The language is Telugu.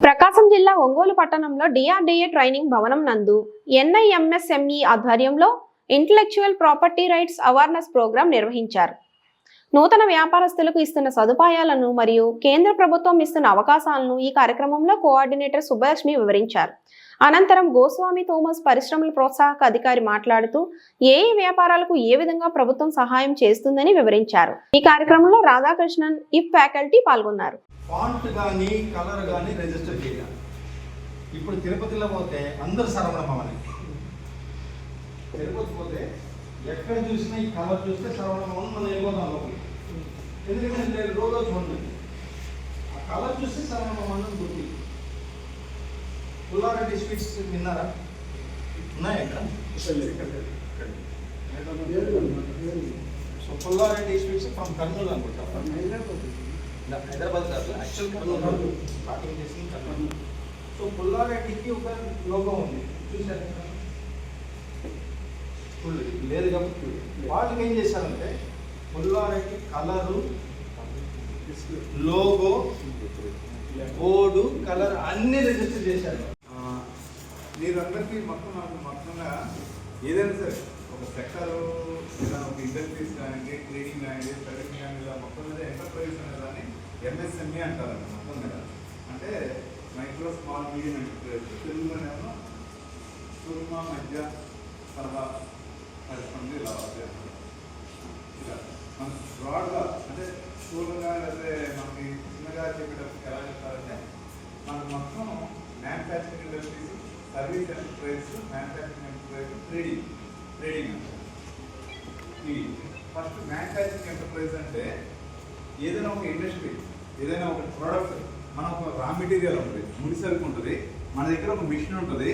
ప్రకాశం జిల్లా ఒంగోలు పట్టణంలో డిఆర్డీఏ ట్రైనింగ్ భవనం నందు ఎన్ఐఎంఎస్ఎంఈ ఆధ్వర్యంలో intellectual property rights awareness programme నిర్వహించారు. నూతన వ్యాపారస్తులకు ఇస్తున్న సదుపాయాలను మరియు కేంద్ర ప్రభుత్వం ఇస్తున్న అవకాశాలను ఈ కార్యక్రమంలో కోఆర్డినేటర్ సుబ్బలక్ష్మి వివరించారు. అనంతరం గోస్వామి థోమస్ పరిశ్రమల ప్రోత్సాహక అధికారి మాట్లాడుతూ ఏ వ్యాపారాలకు ఏ విధంగా ప్రభుత్వం సహాయం చేస్తుందని వివరించారు. ఈ కార్యక్రమంలో రాధాకృష్ణన్ ఇఫ్ ఫ్యాకల్టీ పాల్గొన్నారు. ఇప్పుడు తిరుపతిలో పోతే అందరు సరవణ భవని. తిరుపతి పోతే ఎక్కడ చూసినా ఈ కలర్ చూస్తే భవన్ మనం వెళ్ళిపోతాం లోపలికి ఎందుకంటే నేను రోజు చూడండి ఆ కలర్ చూస్తే అని గుర్తి. పుల్లారెడ్డి స్వీట్స్ విన్నారా ఉన్నాయా ఇక్కడ? So Pullareddy sweets from Kurnool అనుకుంటా. హైదరాబాద్. కాదు యాక్చువల్ కర్నూలు. స్టార్టింగ్ చేసింది కర్నూలు. సో పుల్లారెడ్డికి ఒక లోగో ఉంది. చూసారు ఫుల్ లేదు కాబట్టి వాళ్ళకి ఏం చేశారంటే Pullareddy colour logo board colour అన్ని రిజిస్టర్ చేశారు. మీరందరికీ మొత్తం నాకు మొత్తంగా ఏదైనా సరే ఒక సెక్టర్ ఇలా ఒక ఇండస్ట్రీస్ కానివ్వండి ట్రేడింగ్ కానివ్వండి సర్వీస్ కానీ ఇలా మొత్తం మీద ఎంటర్ప్రైజ్ అనే దాన్ని ఎంఎస్ఎంఈ అంటారంట మొత్తం మీద. అంటే మైక్రో స్మాల్ మీడియం ఎంటర్ప్రైజ్ తెలుగులోనేమో సూక్ష్మ మధ్య తరహా అది ఇలా వస్తాయి ఇలా మన బ్రాడ్గా అంటే స్థూలంగా లేకపోతే మనకి చిన్నగా చెప్పేటప్పుడు ఎలా చెప్తారంటే మనకు మొత్తం manufacturing industries service enterprise manufacturing enterprise trading trading అంటారు. ఈ ఫస్ట్ మ్యానుఫ్యాక్చరింగ్ ఎంటర్ప్రైజ్ అంటే ఏదైనా ఒక ఇండస్ట్రీ ఏదైనా ఒక ప్రోడక్ట్ మన ఒక రా మెటీరియల్ ఉంటుంది. ముడి సరుకు ఉంటుంది. మన దగ్గర ఒక మిషన్ ఉంటుంది.